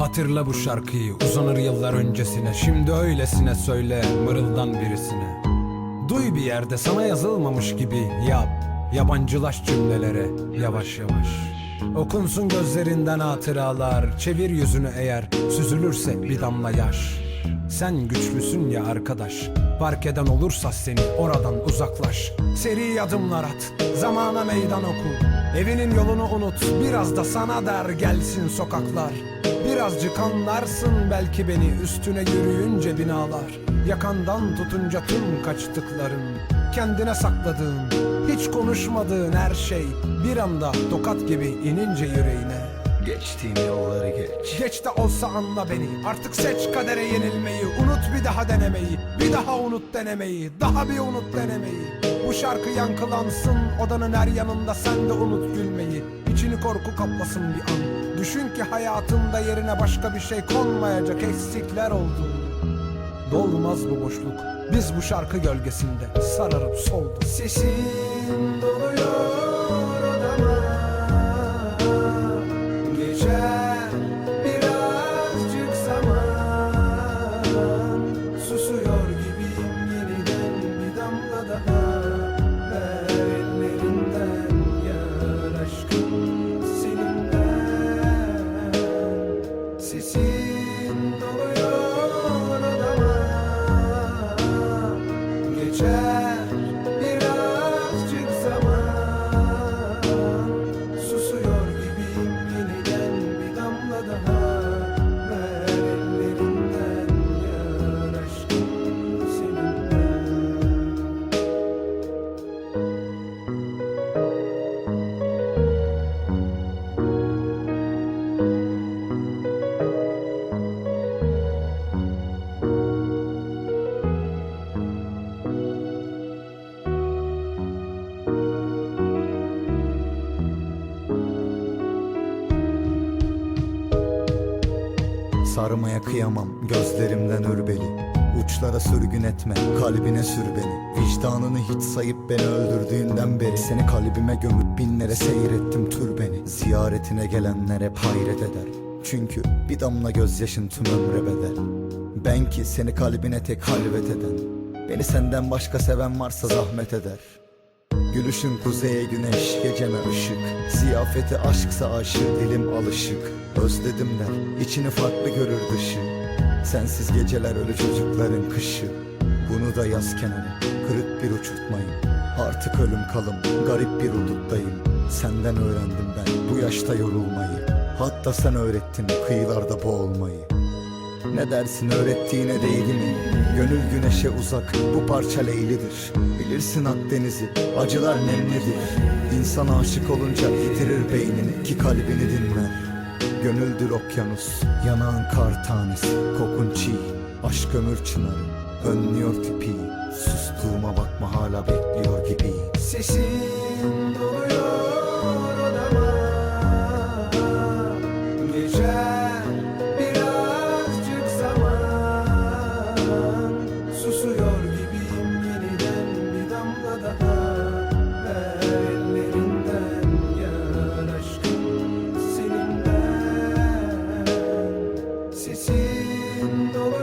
Hatırla bu şarkıyı uzanır yıllar öncesine. Şimdi öylesine söyle mırıldan birisine. Duy bir yerde sana yazılmamış gibi yap. Yabancılaş cümlelere yavaş yavaş. Okunsun gözlerinden hatıralar Çevir yüzünü eğer. Süzülürse bir damla yaş. Sen güçlüsün ya arkadaş Fark eden olursa seni oradan uzaklaş. Seri adımlar at Zamana meydan oku. Evinin yolunu unut Biraz da sana der gelsin sokaklar Birazcık anlarsın belki beni Üstüne yürüyünce binalar. Yakandan tutunca tüm kaçtıkların Kendine sakladığın Hiç konuşmadığın her şey Bir anda tokat gibi inince yüreğine. Geçtiğim yolları geç. Geç de olsa anla beni Artık seç kadere yenilmeyi. Unut bir daha denemeyi Bir daha unut denemeyi Daha bir unut denemeyi. Bu şarkı yankılansın Odanın her yanında sen de unut gülmeyi İçini korku kaplasın bir an. Düşün ki hayatında yerine başka bir şey konmayacak Eksikler oldu. Dolmaz bu boşluk Biz bu şarkı gölgesinde sararıp solduk Sesin doluyor Sarmaya kıyamam gözlerimden ürbeli Uçlara sürgün etme kalbine sür beni. Vicdanını hiç sayıp beni öldürdüğünden beri Seni kalbime gömüp binlere seyrettim tür beni. Ziyaretine gelenler hep hayret eder. Çünkü bir damla gözyaşın tüm ömre bedel. Ben ki seni kalbine tek halvet eden Beni senden başka seven varsa zahmet eder Gülüşün kuzeye güneş, geceme ışık. Ziyafeti aşksa aşık, dilim alışık. Özledim der, içini farklı görür dışı. Sensiz geceler ölü çocukların kışı. Bunu da yaz kenara, kırık bir uçurtmayım. Artık ölüm kalım, garip bir uduttayım. Senden öğrendim ben bu yaşta yorulmayı. Hatta sen öğrettin kıyılarda boğulmayı ne dersin öğrettiğine değdi mi? Gönül güneşe uzak bu parça leylidir. Bilirsin Akdeniz'i acılar nemlidir. İnsan aşık olunca yitirir beynini ki kalbini dinler. Gönüldür okyanus yanağın kar tanesi. Kokun çiğ aşk ömür çınarı. Önlüyor tipi Sustuğuma bakma hala bekliyor gibi. Sesin Siento